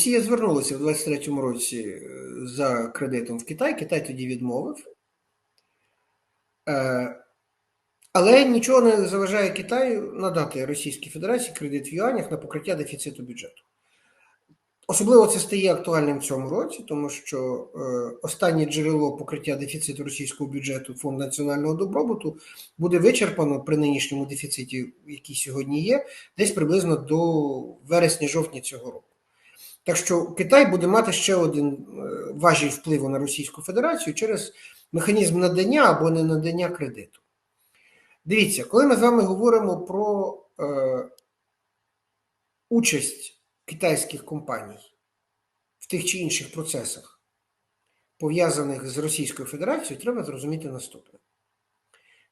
Росія звернулася в 23-му році е, за кредитом в Китай. Китай тоді відмовив. Е, Але нічого не заважає Китаю надати Російській Федерації кредит в юанях на покриття дефіциту бюджету. Особливо це стає актуальним в цьому році, тому що е, останнє джерело покриття дефіциту російського бюджету Фонд національного добробуту буде вичерпано при нинішньому дефіциті, який сьогодні є, десь приблизно до вересня-жовтня цього року. Так що Китай буде мати ще один е, важіль впливу на Російську Федерацію через механізм надання або не надання кредиту. Дивіться, коли ми з вами говоримо про е, участь китайських компаній в тих чи інших процесах, пов'язаних з Російською Федерацією, треба зрозуміти наступне.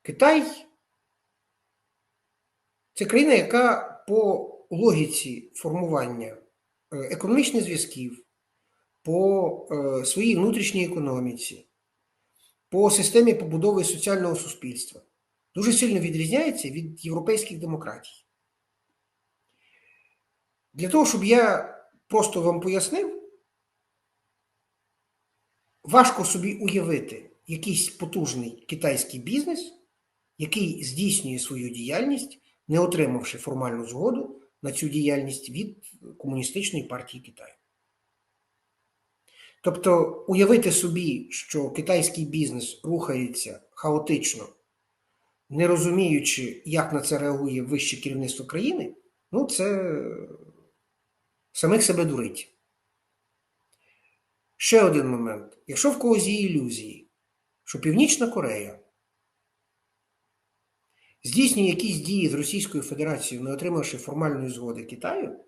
Китай це країна, яка по логіці формування економічних зв'язків, по е, своїй внутрішній економіці, по системі побудови соціального суспільства дуже сильно відрізняється від європейських демократій. Для того, щоб я просто вам пояснив, важко собі уявити якийсь потужний китайський бізнес, який здійснює свою діяльність, не отримавши формальну згоду на цю діяльність від Комуністичної партії Китаю. Тобто уявити собі, що китайський бізнес рухається хаотично, не розуміючи, як на це реагує вище керівництво країни, ну це самих себе дурить. Ще один момент. Якщо в когось є ілюзії, що Північна Корея здійснює якісь дії з Російською Федерацією, не отримавши формальної згоди Китаю,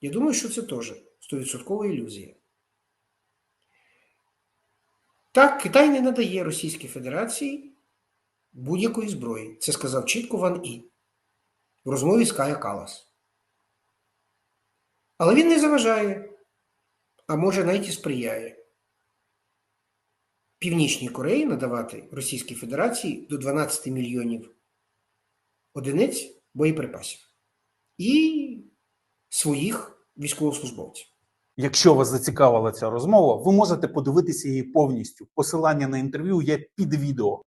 я думаю, що це теж 100% ілюзія. Так, Китай не надає Російській Федерації будь-якої зброї. Це сказав чітко Ван І в розмові з Кая Калас. Але він не заважає, а може навіть і сприяє Північній Кореї надавати Російській Федерації до 12 мільйонів одиниць боєприпасів і своїх військовослужбовців. Якщо вас зацікавила ця розмова, ви можете подивитися її повністю. Посилання на інтерв'ю є під відео.